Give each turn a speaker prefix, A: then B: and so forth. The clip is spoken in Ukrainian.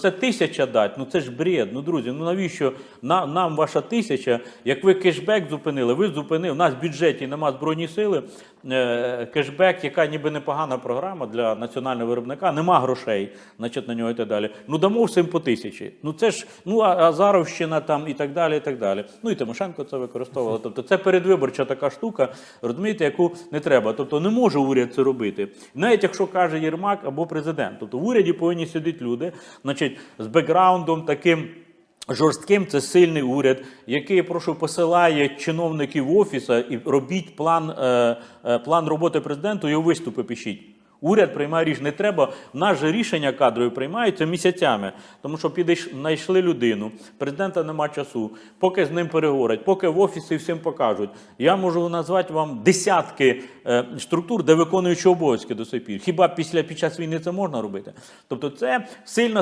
A: Це тисяча дать, ну це ж бред. Ну, друзі, ну навіщо на, нам ваша тисяча? Як ви кешбек зупинили, ви зупинили. У нас в бюджеті нема збройні сили. Е, кешбек, яка ніби непогана програма для національного виробника, нема грошей, значить, на нього і так далі. Ну дамо всім по тисячі. Ну це ж ну а- Азаровщина там і так далі. і так далі. Ну і Тимошенко це використовувала. Тобто це передвиборча така штука, розумієте, яку не треба. Тобто не може уряд це робити. Навіть якщо каже Єрмак або президент. Тобто в уряді повинні сидіти люди, значить, з бекграундом таким. Жорстким це сильний уряд, який прошу посилає чиновників в офіс і робіть план, е, е, план роботи президенту, його виступи пишіть. Уряд приймає рішення. Не треба. В нас же рішення кадрові приймаються місяцями, тому що підійш, знайшли людину, президента нема часу, поки з ним переговорять, поки в офісі всім покажуть. Я можу назвати вам десятки е, структур, де виконуючі обов'язки до сих пір. Хіба після під час війни це можна робити? Тобто, це сильна